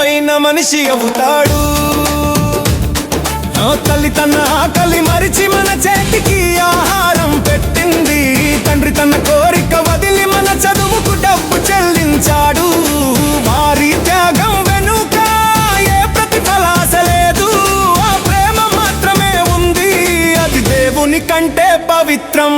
మనిషి అవుతాడు. ఆ తల్లి తన ఆకలి మరిచి మన చేతికి ఆహారం పెట్టింది. తండ్రి తన కోరిక వదిలి మన చదువుకు డబ్బు చెల్లించాడు. వారి త్యాగం వెనుక ఏ ప్రతిఫలాస లేదు. ఆ ప్రేమ మాత్రమే ఉంది. అది దేవుని కంటే పవిత్రం.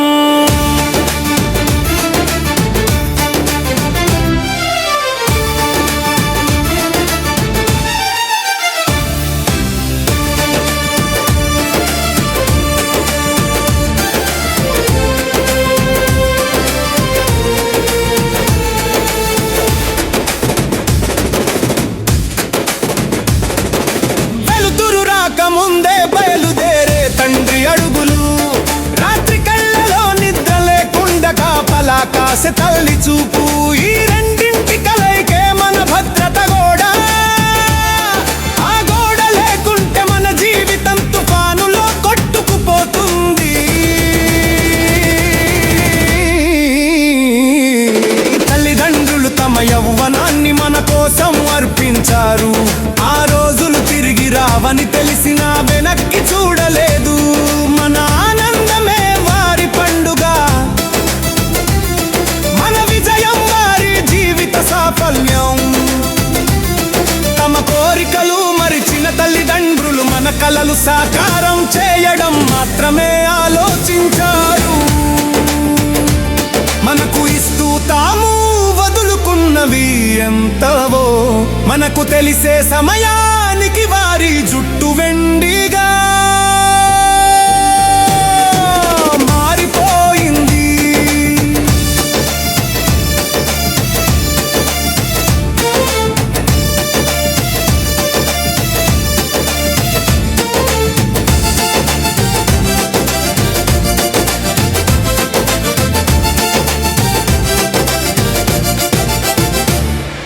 ముందే బయలుదేరే తండ్రి అడుగులు. రాత్రి కళ్ళలో నిద్ర లేకుండా కాపలా కాసే తల్లి చూపు. ఈ రెండింటి కలయికే మన భద్రత గోడ. ఆ గోడ లేకుంటే మన జీవితం తుఫానులో కొట్టుకుపోతుంది. తల్లిదండ్రులు తమ యౌవనాన్ని మన కోసం అర్పించారు. అని తెలిసినా వెనక్కి చూడలేదు. మన ఆనందమే వారి పండుగ. మన విజయం వారి జీవిత సాఫల్యం. తమ కోరికలు మరిచిన తల్లిదండ్రులు మన కలలు సాకారం చేయడం మాత్రమే ఆలోచించారు. మనకు ఇస్తూ తాము వదులుకున్నవి ఎంతవో మనకు తెలిసే సమయానికి వారి జుట్టు వెండిగా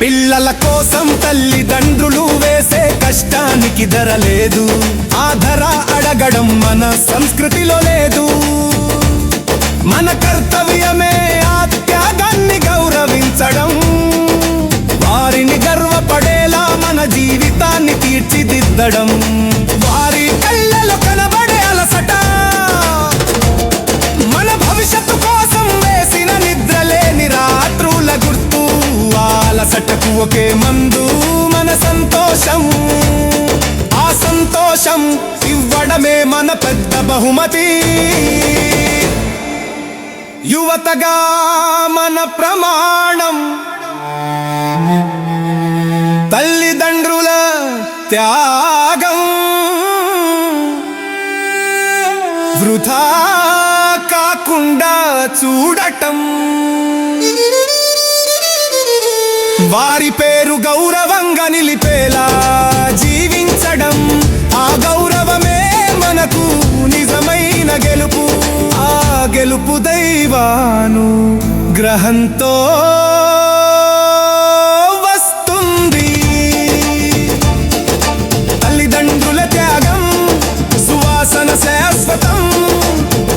పిల్లల కోసం తల్లిదండ్రులు వేసే కష్టానికి ధర లేదు. ఆ ధర అడగడం మన సంస్కృతిలో లేదు. మన కర్తవ్యమే ఆ త్యాగాన్ని గౌరవించడం. వారిని గర్వపడేలా మన జీవితాన్ని తీర్చిదిద్దడం. వారి సంతోషం ఇవ్వడమే మన పెద్ద బహుమతి. యువతగా మన ప్రమాణం. తల్లిదండ్రుల త్యాగం. వృధా కాకుండా చూడటం. వారి పేరు గౌరవంగా నిలిపేలా గెలుపు దైవాను గ్రహంతో వస్తుంది. తల్లిదండ్రుల త్యాగం సువాసన శాశ్వతం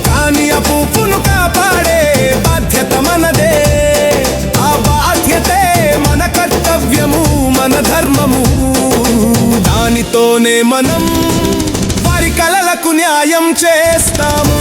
కానీ అపూపును కాపాడే బాధ్యత మనదే. ఆ బాధ్యతే మన కర్తవ్యము మన ధర్మము. దానితోనే మనం వారి కలలకు న్యాయం చేస్తాము.